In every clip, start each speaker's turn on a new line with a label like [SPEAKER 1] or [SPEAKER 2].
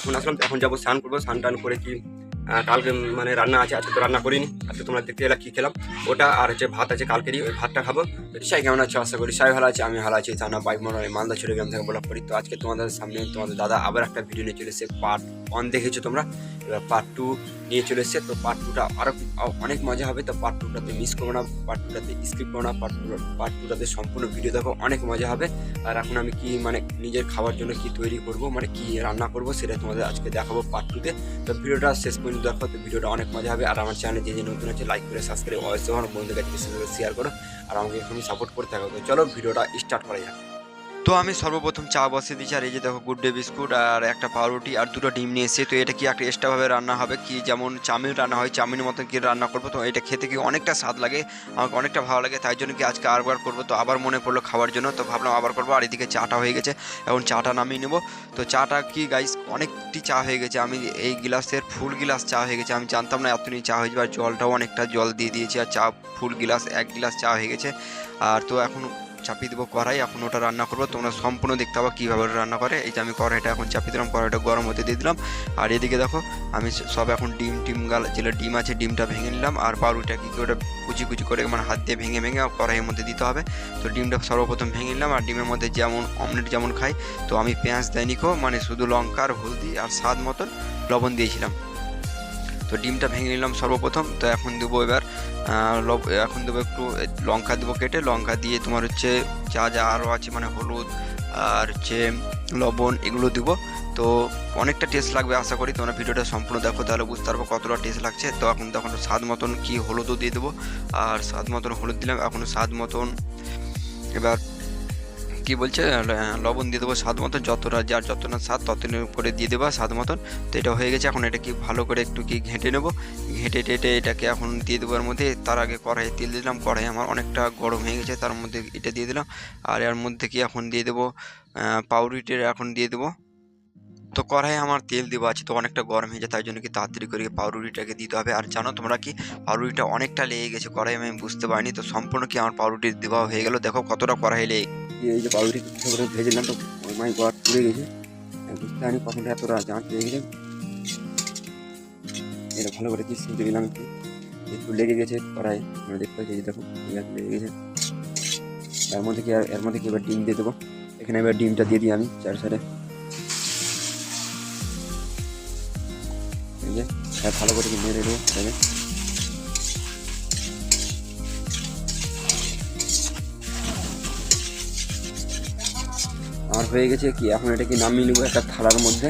[SPEAKER 1] এখন আসলাম, এখন যাব, স্নান করব। স্নান টান করে কি কালকে মানে রান্না আছে, আজকে তো রান্না করিনি, আজকে তোমরা দেখতে এলা কী খেলাম? ওটা আর হচ্ছে ভাত আছে, কালকেরই ওই ভাতটা খাব। সাই কেমন আছো? আশা করি সাই ভালো আছে আমি ভালো আছি। থানা বাইক মনে হয় মালদা ছিল গ্রাম থেকে বলা করি তো আজকে তোমাদের সামনে তোমাদের দাদা আবার একটা ভিডিও নিয়ে চলেছে পার্ট ওয়ান দেখেছ তোমরা? এবার পার্ট টু নিয়ে চলে এসেছে। তো পার্ট টুটা আরও অনেক মজা হবে। তো পার্ট টুটাতে মিস করব না পার্ট টুটাতে স্কিপ করব না পার্ট টু পার্ট টুটাতে সম্পূর্ণ ভিডিও দেখো, অনেক মজা হবে। আর এখন আমি কি মানে নিজের খাওয়ার জন্য কি তৈরি করব মানে কি রান্না করব, সেটা তোমাদের আজকে দেখাবো পার্ট টুতে তো। ভিডিওটা শেষ পর্যন্ত দেখো, তো ভিডিওটা অনেক মজা হবে। আর আমার চ্যানেলে যে যে নতুন আছে লাইক করে সাবস্ক্রাইব অবশ্যই আমার বন্ধুদের কাছে শেয়ার করো। আর আমাকে এখনই সাপোর্ট করতে থাকো। তো চলো ভিডিওটা স্টার্ট করা যাক। তো আমি সর্বপ্রথম চা বসিয়ে দিচ্ছি আর এই যে দেখো, গুড ডে বিস্কুট আর একটা পাউরুটি আর দুটো ডিম নিয়ে এসেছি। তো এটা কি একটা এক্সট্রাভাবে রান্না হবে? কি যেমন চাউমিন রান্না হয়, চাউমিনের মতন কি রান্না করব? তো এটা খেতে কি অনেকটা স্বাদ লাগে? আমাকে অনেকটা ভালো লাগে, তাই জন্য কি আজকে আরবার করব? তো আবার মনে পড়ল খাওয়ার জন্য, তো ভাবলাম আবার করব, আর এদিকে চাটা হয়ে গেছে। এখন চাটা নামিয়ে নেব। তো চাটা কি গাইস অনেকটি চা হয়ে গেছে। আমি এই গিলাসের ফুল গিলাস চা হয়ে গেছে। আমি জানতাম না এতদিন চা হয়ে যাবে আর জলটাও অনেকটা জল দিয়ে দিয়েছি, আর চা ফুল গিলাস, এক গিলাস চা হয়ে গেছে। আর তো এখন চাপিয়ে দেবো কড়াই, এখন ওটা রান্না করব। তোমরা সম্পূর্ণ দেখতে পাবো কীভাবে রান্না করে। এই যে আমি কড়াইটা এখন চাপিয়ে দিলাম, কড়াইটা গরম হতে দিয়ে দিলাম। আর এদিকে দেখো, আমি সব এখন ডিম টিম গাল যেটা ডিম আছে, ডিমটা ভেঙে নিলাম। আর পাউরুটিটা কী ওটা কুচি কুচি করে মানে হাত দিয়ে ভেঙে ভেঙে কড়াইয়ের মধ্যে দিতে হবে। তো ডিমটা সর্বপ্রথম ভেঙে নিলাম। আর ডিমের মধ্যে যেমন অমলেট যেমন খাই, তো আমি পেঁয়াজ দেয়নি খো মানে শুধু লঙ্কা আর হলদি আর স্বাদ মতন লবণ দিয়েছিলাম। তো ডিমটা ভেঙে নিলাম সর্বপ্রথম। তো এখন দেবো এবার এখন দেবো একটু লঙ্কা দেবো কেটে, লঙ্কা দিয়ে তোমার হচ্ছে যা যা আরও আছে মানে হলুদ আর হচ্ছে লবণ, এগুলো দেবো। তো অনেকটা টেস্ট লাগবে আশা করি, তোমরা ভিডিওটা সম্পূর্ণ দেখো, তাহলে বুঝতে পারব কতটা টেস্ট লাগছে। তো এখন তখন স্বাদ মতন কী হলুদও দিয়ে দেবো, আর স্বাদ মতন হলুদ দিলাম, এখন স্বাদ মতন এবার কি বলছে? লবণ দিয়ে দেবো স্বাদ মতন যতটা যার যতটা স্বাদ ততটা করে দিয়ে দেবো স্বাদ মতন। তো এটা হয়ে গেছে, এখন এটা কি ভালো করে একটু কি ঘেঁটে নেব। ঘেঁটে টেটে এটাকে এখন দিয়ে দেবো এর মধ্যে। তার আগে কড়াইয়ে তেল দিলাম। কড়াই আমার অনেকটা গরম হয়ে গেছে, তার মধ্যে এটা দিয়ে দিলাম। আর এর মধ্যে কি এখন দিয়ে দেবো? পাউরুটির এখন দিয়ে দেবো। তো কড়াই আমার তেল দেওয়া আছে, তো অনেকটা গরম হয়ে যায় তাই জন্য কি তাড়াতাড়ি করে পাউরুটিটাকে দিতে হবে। আর জানো তোমরা কি, পাউরুটিটা অনেকটা লেগে গেছে কড়াই আমি বুঝতে পারিনি। তো সম্পূর্ণ কি আমার পাউরুটি দেওয়া হয়ে গেল, দেখো কতটা কড়াই লেগে এই যে পাউরুটি করে ভেজে নিলাম তো মাই গড় পুড়ে গেছে। বুঝতে পারিনি কখন এতটা জাঁচ লেগে গেছে। এটা ভালো করে কি সিমটে দিলাম একটু। একটু লেগে গেছে কড়াই আমরা দেখতে পাচ্ছি যে দেখো লেগে গেছে। এর মধ্যে কি এর মধ্যে কি এবার ডিম দিয়ে দেবো? এখানে এবার ডিমটা দিয়ে দিই আমি চার সাইডে। ভালো করে মেরে দেবো আমার হয়ে গেছে কি? এখন এটা কি নামিয়ে নেব একটা থালার মধ্যে।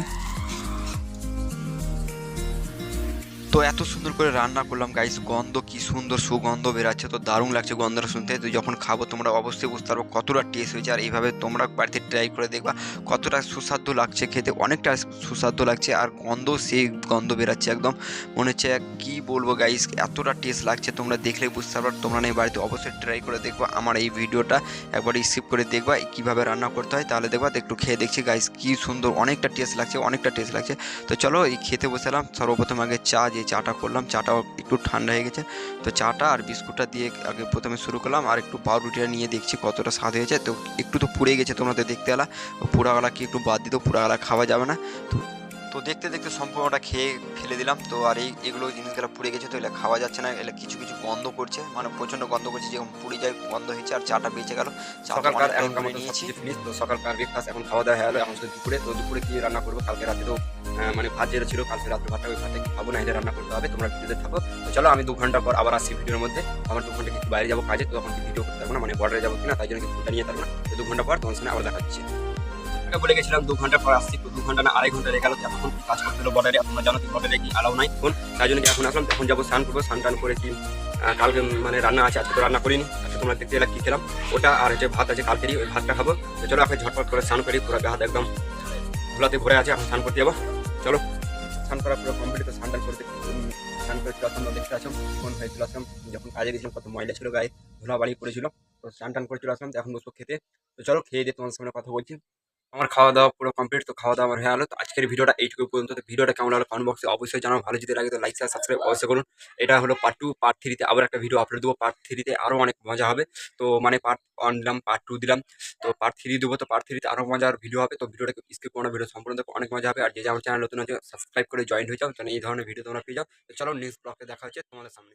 [SPEAKER 1] তো এত সুন্দর করে রান্না করলাম গাইস গন্ধ কি সুন্দর, সুগন্ধ বেরাচ্ছে, তো দারুণ লাগছে গন্ধটা শুনতে। তো যখন খাব, তোমরা অবশ্যই বুঝতে পারব কতটা টেস্ট হয়েছে, আর এইভাবে তোমরা বাড়িতে ট্রাই করে দেখবা কতটা সুস্বাদু লাগছে খেতে, অনেকটা সুস্বাদু লাগছে, আর গন্ধ, সেই গন্ধ বেরাচ্ছে একদম। মনে হচ্ছে কি বলব গাইস এতটা টেস্ট লাগছে, তোমরা দেখলে বুঝতে পারবে তোমরা নেই বাড়িতে অবশ্যই ট্রাই করে দেখবা আমার এই ভিডিওটা। একবার স্কিপ করে দেখবা কীভাবে রান্না করতে হয়, তাহলে দেখবা, একটু খেয়ে দেখছি গাইস কি সুন্দর, অনেকটা টেস্ট লাগছে, অনেকটা টেস্ট লাগছে। তো চলো, এই খেতে বসেলাম সর্বপ্রথম আগে চা যে চাটা করলাম। চাটাও একটু ঠান্ডা হয়ে গেছে। তো চাটা আর বিস্কুটটা দিয়ে আগে প্রথমে শুরু করলাম আর একটু পাউরুটিটা নিয়ে দেখছি কতটা স্বাদ হয়েছে। তো একটু তো পুড়ে গেছে তোমরা তো দেখতে এলা পোড়াগালা কি একটু বাদ দিত পোড়াগালা খাওয়া যাবে না। তো তো দেখতে দেখতে সম্পূর্ণটা খেয়ে ফেলে দিলাম। তো আর এই এগুলো জিনিসগুলো পুড়ে গেছে তো এগুলো খাওয়া যাচ্ছে না। এগুলো কিছু কিছু গন্ধ করছে মানে প্রচণ্ড গন্ধ করছে যেরকম পুড়ে যায় গন্ধ হয়েছে আর চাটা বেঁচে গেল।
[SPEAKER 2] সকালকার
[SPEAKER 1] অনেকটাই
[SPEAKER 2] এখন
[SPEAKER 1] নিয়েছি।
[SPEAKER 2] তো সকালকার ব্রেকফাস্ট এখন খাওয়া দাওয়া হয়ে গেলো। এখন দুপুরে তো দুপুরে কি রান্না করব? কালকে রাতে তো মানে ভাত যেটা ছিল কালকে রাত্রে ভাতটা ওই ভাতে খাব না এটা রান্না করতে হবে। তোমরা ভিডিওতে থাকো। তো চলো আমি দু ঘণ্টা পর আবার আসছি ভিডিওর মধ্যে। আমার দু ঘণ্টা কিছু বাইরে যাব কাজে তো তখন ভিডিও করতে পারব না? মানে বর্ডারে যাব কিনা? তাই জন্য কিছু ফোনটা নিয়ে পারব না তো দু ঘণ্টা পর তোমার সঙ্গে আবার দেখাচ্ছি। আগে বলে গেছিলাম দু ঘণ্টা পর আসছি দু ঘণ্টা না, আড়াই ঘণ্টা লেগে গেল। এখন কাজ করতে হলো বর্ডারে তোমরা জানো বর্ডারে কি আলাও নাই। ফোন তাই জন্য এখন আসলাম তখন যাব স্নান করব, স্নান টান করে কি কালকে মানে রান্না আছে, আজকে তো রান্না করিনি, আজকে তোমরা দেখতে এলা কি খেলাম, ওটা আর হচ্ছে ভাত আছে, কালকেরই ওই ভাতটা খাব। তো চলো এখন ঝটপট করে স্নান করি, পুরো হাত একদম ধুলাতে ভরে আছে, এখন স্নান করতে যাব। চলো, স্নান করা পুরো কমপ্লিট স্নান টান করতে স্নান করে চলে দেখতে আসলাম ফোন হয়ে চলে আসলাম, যখন কাজে গেছিলাম, কত ময়লা ছিল গায়ে ধুলা বাড়ি পড়েছিল, তো স্নান টান করে চলে আসলাম, এখন বসবো খেতে। তো চলো, খেয়ে দিয়ে তোমার সামনে কথা বলছি। আমার খাওয়া দাওয়া পুরো কমপ্লিট তো খাওয়া দাওয়া আমার হয়ে গেলো। তো আজকের ভিডিওটা এইটুকু পর্যন্ত। তো ভিডিওটা কেমন লাগল কমেন্ট বক্সে অবশ্যই জানাও। ভালো যদি লাগে তো লাইক শেয়ার সাবস্ক্রাইব অবশ্যই করুন। এটা হলো পার্ট টু পার্ট থ্রিতে আবার একটা ভিডিও আপলোড দেবো। পার্ট থ্রিতে আরও অনেক মজা হবে। তো মানে পার্ট ওয়ান দিলাম পার্ট টু দিলাম। তো পার্ট থ্রি দেবো। তো পার্ট থ্রিতে আরও মজার ভিডিও হবে। তো ভিডিওটাকে স্কিপ কোনো ভিডিও সম্পূর্ণ দেখো। অনেক মজা হবে। আর যে আমার চ্যানেল নতুন আছে সাবস্ক্রাইব করে জয়েন হয়ে যাও। যেন এই ধরনের ভিডিও তোমরা পেয়ে যাও। তো চলো নেক্সট ব্লগে দেখা হচ্ছে তোমাদের সামনে।